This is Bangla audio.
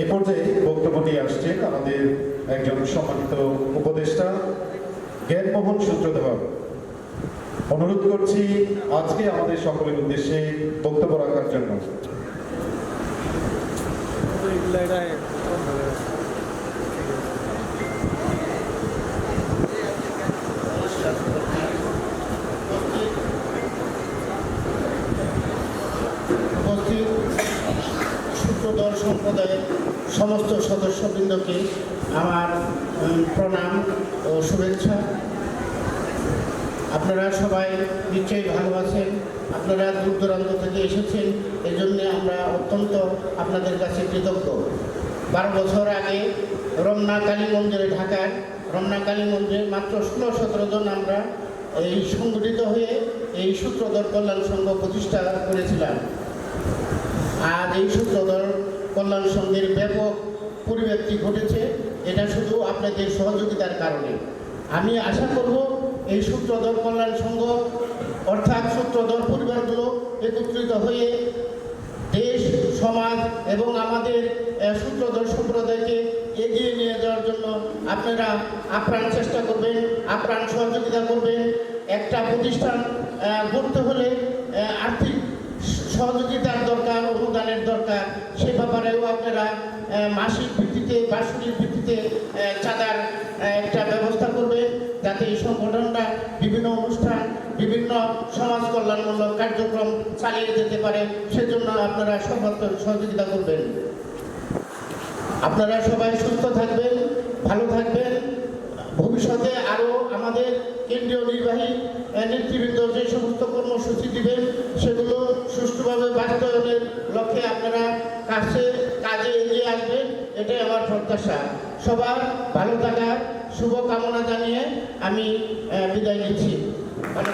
এই পর্যায়ে বক্তব্য নিয়ে আসছেন আমাদের একজন সম্মানিত উপদেষ্টা জ্ঞানমোহন সূত্রধর। অনুরোধ করছি আজকে আমাদের সকলের উদ্দেশ্যে বক্তব্য রাখার জন্য। সূত্রধর সম্প্রদায়ের সমস্ত সদস্যবৃন্দকে আমার প্রণাম ও শুভেচ্ছা। আপনারা সবাই নিশ্চয়ই ভালো আছেন আপনারা দূর দূরান্ত থেকে এসেছেন এই জন্যে আমরা অত্যন্ত আপনাদের কাছে কৃতজ্ঞ। বারো বছর আগে রমনা কালী মন্দিরে ঢাকার, রমনা কালী মন্দিরে মাত্র ষোলো সতেরো জন আমরা এই সংগঠিত হয়ে এই সূত্রধর কল্যাণ সংঘ প্রতিষ্ঠা করেছিলাম। আজ এই সূত্রধর কল্যাণ সংঘের ব্যাপক পরিব্যক্তি ঘটেছে। এটা শুধু আপনাদের সহযোগিতার কারণে। আমি আশা করব এই সূত্রধর কল্যাণ সংঘ, অর্থাৎ সূত্রধর পরিবারগুলো একত্রিত হয়ে দেশ, সমাজ এবং আমাদের সূত্রধর সম্প্রদায়কে এগিয়ে নিয়ে যাওয়ার জন্য আপনারা আপ্রাণ চেষ্টা করবেন, আপ্রাণ সহযোগিতা করবেন। একটা প্রতিষ্ঠান গড়তে হলে আহ, আর্থিক সহযোগিতার দরকার অনুদানের দরকার। সে ব্যাপারেও আপনারা মাসিক ভিত্তিতে, বার্ষিক ভিত্তিতে চাঁদার একটা ব্যবস্থা করবেন যাতে এই সংগঠনটা বিভিন্ন অনুষ্ঠান, বিভিন্ন সমাজ কল্যাণমূলক কার্যক্রম চালিয়ে যেতে পারে। সেজন্য আপনারা সর্বাত্মক সহযোগিতা করবেন। আপনারা সবাই সুস্থ থাকবেন, ভালো থাকবেন। ভবিষ্যতে আরও আমাদের কেন্দ্রীয় নির্বাহী নেতৃবৃন্দ যে সমস্ত কর্মসূচি দিবেন কাছে কাজে এগিয়ে আসবে, এটাই আমার প্রত্যাশা। সবার ভালো থাকার শুভকামনা জানিয়ে আমি বিদায় নিচ্ছি। ভালো